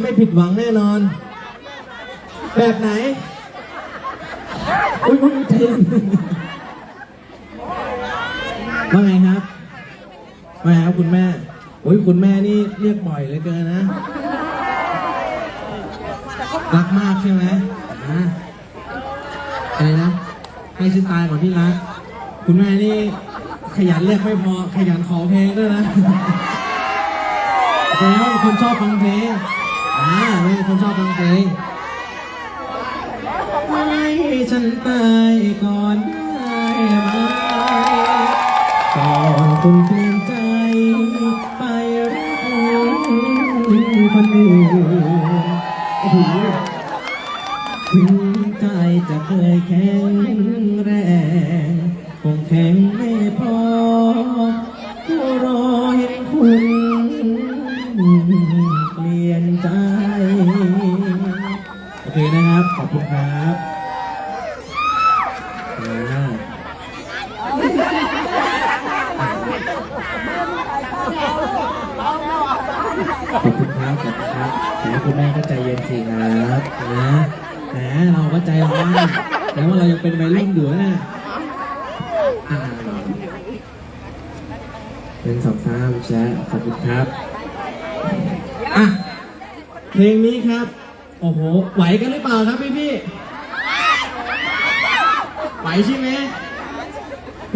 ไม่ผิดหวังแน่นอน แบบไหน อุ้ยอุ้ยใจเย็นว่าไงครับว่าไงครับคุณแม่โอ้ยคุณแม่นี่เรียกบ่อยเหลือเกินนะ รักมากใช่ไหมอ่าอะไรนะ ให้ฉันตายก่อนที่รัก คุณแม่นี่ขยันเรียกไม่พอ ขยันขอเพลงด้วยนะแสดงว่าคนชอบฟังเพลง อ่าเป็นคนชอบฟังเพลงให้ฉันตายก่อนได้ไหมก่อนคุณเปลี่ยนใจ ไปรักคนอื่นโอ้โหถึงใจจะเคยแข็ง คุณครับขอบคุณแมคุณแม่ก็ใจเย็นสิครับนะเราก็ใจร้อนแต่ว่าเรายังเป็นวัยรุ่นอยู่นะเป็นสองสามแชร์ขอบคุณครับอะเพลงนี้ครับ โอ้โห ไหวกันหรือเปล่าครับพี่พี่ไหวใช่ไหม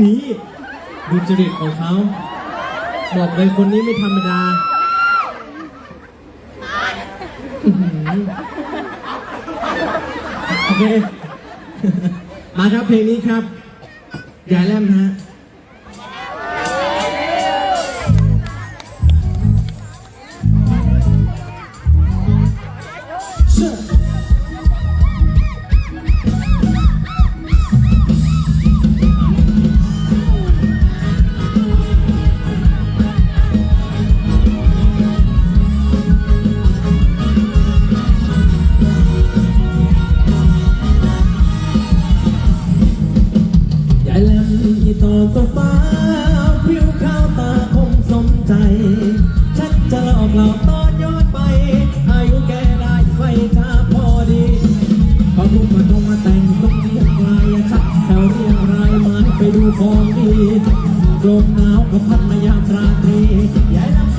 นี่ดูจริตของเขา บอกเลยคนนี้ไม่ธรรมดา อื้อหือโอเค มาครับเพลงนี้ครับยายแลมฮะ ที่ต่อโซฟาผิวขาวตาคงสมใจ ชักจะหลอกหลอกตอนย้อนไป อายุแกได้ไฟจะพอดีพอทุกมาต้องมาแต่งต้องเรียกลายชักแถวเรียงรายไมาไปดูของดีลมหนาวก็พัดมายามราตรียายลำโซ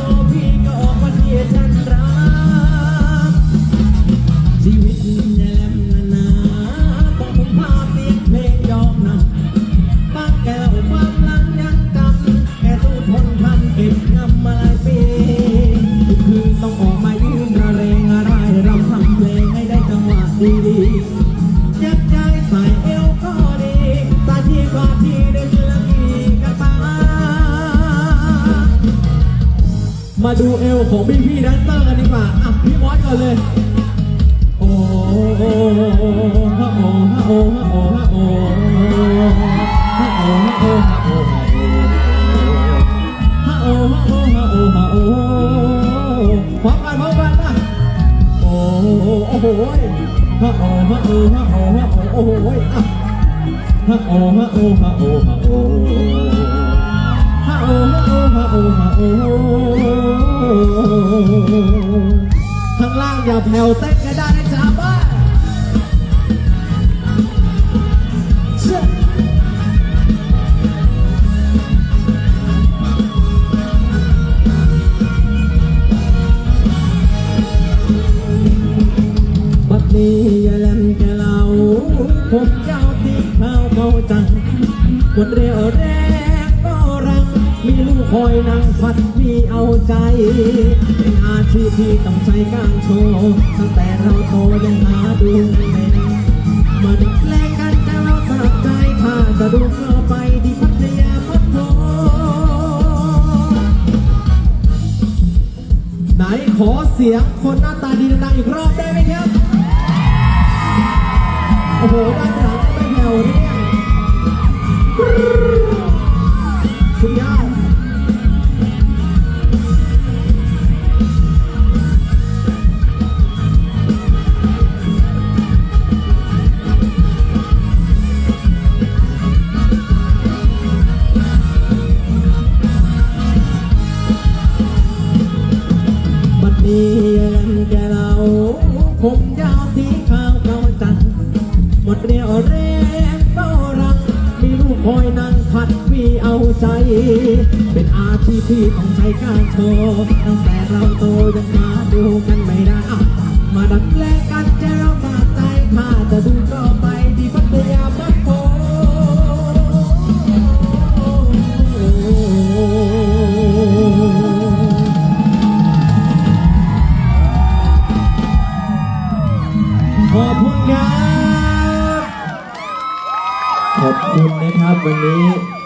มาดูเอวของพี่พี่แดนเซอร์กันดีกว่าอะพี่มอสก่อนเลย โอ้โหโอ้โหโอ้โหโอ้โหโอ้โหโอ้โหโอ้โหพร้อมกันพอมกันนะโอ้โหโอ้โหฮะโอฮะโอฮะโอฮะโอ้โฮะโอฮะโอฮะโอฮะโอ ฮะโอฮะโอฮะโอฮะโอข้างล่างอย่าแผ่วเต้นกันได้นะจ๊ะบ้าบัดนี้อย่าแลมแกเหลาผมยาวสีขาวเบาจังคนเรียวแรง มีลูกคอยนั่งฟัดพี่เอาใจ เป็นอาชีพที่ต้องใช้การโชว์ตั้งแต่เราโตยังหาดูไม่เป็นมาดักแลกกันแต่เราสะใจถ้าจะดูก็ไปที่พัทยาพัทโทไหนขอเสียงคนหน้าตาดีดังๆอีกรอบได้ไหมครับ โอ้โหด้านหลังไม่แผ่วเนี่ย ผมยาวสีขาวเกาจังหมดเรียวแรงเฝ้ารักมีลูกคอยนั่งขัดวีเอาใจ เป็นอาชีพที่ต้องใช้การโชว์ตั้งแต่เราโตยังมาดูกันไม่ได้ มาดัดแปลงกันจะเราบาดใจข้าจะดูก็ คุณครับขอบคุณนะครับวันนี้